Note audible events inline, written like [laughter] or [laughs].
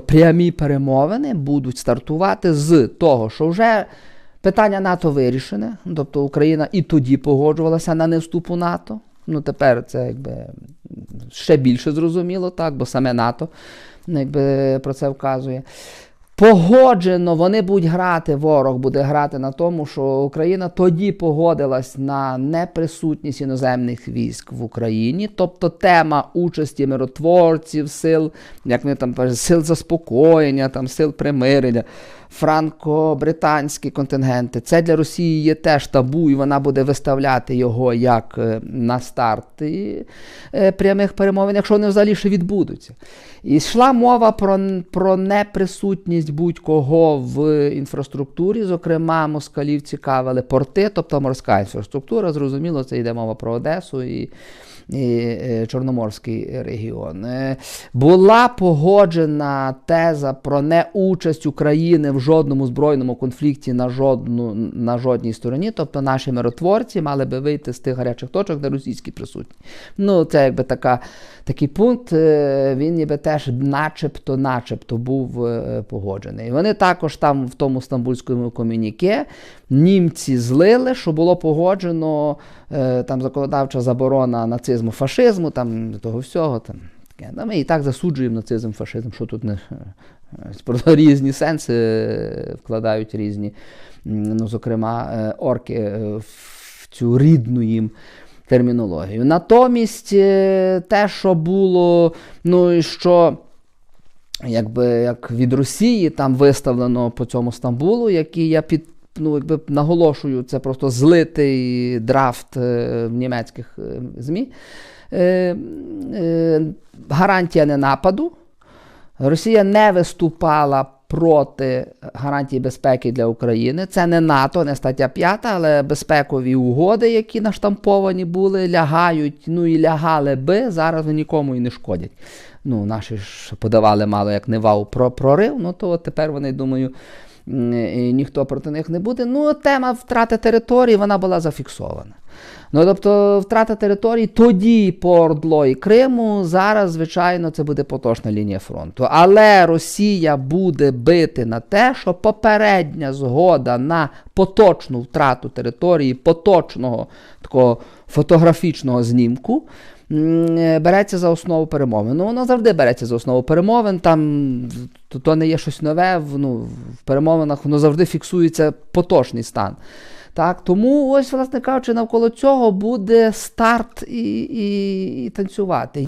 прямі перемовини будуть стартувати з того, що вже питання НАТО вирішене, тобто Україна і тоді погоджувалася на невступ у НАТО. Ну тепер це якби ще більше зрозуміло, так, бо саме НАТО якби, про це вказує. Погоджено, вони будуть грати, ворог буде грати на тому, що Україна тоді погодилась на неприсутність іноземних військ в Україні. Тобто тема участі миротворців, сил, як вони там кажуть, сил заспокоєння, там, сил примирення, франко-британські контингенти. Це для Росії є теж табу, і вона буде виставляти його як е, на старт е, прямих перемовин, якщо вони взагалі ще відбудуться. І йшла мова про, про неприсутність будь-кого в інфраструктурі. Зокрема, москалів цікавили порти, тобто морська інфраструктура. Зрозуміло, це йде мова про Одесу і, Чорноморський регіон. Е, Була погоджена теза про неучасть України в жодному збройному конфлікті на, жодну, на жодній стороні. Тобто наші миротворці мали би вийти з тих гарячих точок, де російські присутні. Ну, це якби така, такий пункт, е, він ніби теж начебто, начебто був е, погоджений. Вони також там в тому стамбульському комюніке німці злили, що було погоджено е, там законодавча заборона нацизму, фашизму, там того всього. Там. Ну, Ми і так засуджуємо нацизм, фашизм, що тут не [laughs] різні сенси е, вкладають різні, ну, зокрема, е, орки е, в цю рідну їм термінологію. Натомість е, те, що було, ну і що. Якби як від Росії там виставлено по цьому Стамбулу, який я під ну, якби наголошую, це просто злитий драфт е, в німецьких е, ЗМІ. Е, е, гарантія не нападу. Росія не виступала проти гарантій безпеки для України. Це не НАТО, не стаття 5, але безпекові угоди, які наштамповані були, лягають, ну і лягали би, зараз нікому і не шкодять. Ну, наші ж подавали мало як не вау про прорив, ну то тепер вони, думаю, ніхто проти них не буде. Ну, тема втрати території, вона була зафіксована. Ну, тобто, втрата територій тоді по Ордло і Криму, зараз, звичайно, це буде поточна лінія фронту. Але Росія буде бити на те, що попередня згода на поточну втрату території, поточного такого фотографічного знімку. Береться за основу перемовин. Ну, воно завжди береться за основу перемовин. Там то, то не є щось нове. В, ну, в перемовинах воно завжди фіксується поточний стан. Так, тому ось, власне кажучи, навколо цього буде старт і, і, і танцювати.